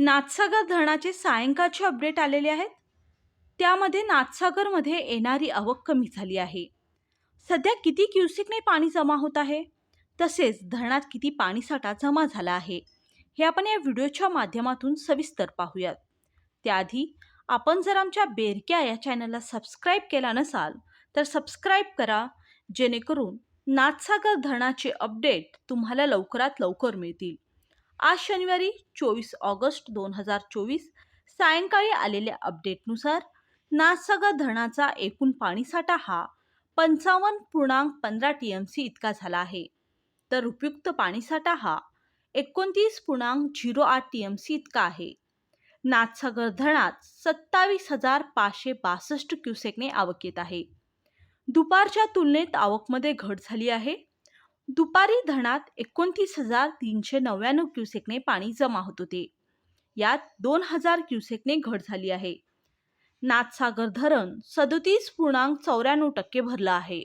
नाथसागर धरणाचे सायंकाळचे अपडेट आलेले आहेत. त्यामध्ये नाथसागरमध्ये येणारी आवक कमी झाली आहे. सध्या किती क्युसेकने पाणी जमा होत आहे? तसेच धरणात किती पाणीसाठा जमा झाला आहे? हे आपण या व्हिडिओच्या माध्यमातून सविस्तर पाहूयात. त्याआधी आपण जर आमच्या बेरक्या या चॅनलला सबस्क्राईब केला नसाल तर सबस्क्राईब करा जेणेकरून नाथसागर धरणाचे अपडेट तुम्हाला लवकरात लवकर मिळतील. आज शनिवारी चोवीस ऑगस्ट दोन हजार चोवीस सायंकाळी आलेल्या अपडेटनुसार नाथसागर धरणाचा एकूण पाणीसाठा हा पंचावन्न पूर्णांक पंधरा टी एम सी इतका झाला आहे. तर उपयुक्त पाणीसाठा हा एकोणतीस पूर्णांक झिरो आठ टी एम सी इतका आहे. नाथसागर धरणात सत्तावीस हजार पाचशे बासष्ट क्युसेकने आवक येत आहे. दुपारच्या तुलनेत आवकमध्ये घट झाली आहे. दुपारी धरणात एकोणतीस हजार तीनशे नव्याण्णव क्युसेकने पाणी जमा होत होते. यात दोन हजार क्युसेकने घट झाली आहे. नाथसागर धरण सदोतीस पूर्णांक चौऱ्याण्णव टक्के भरलं आहे.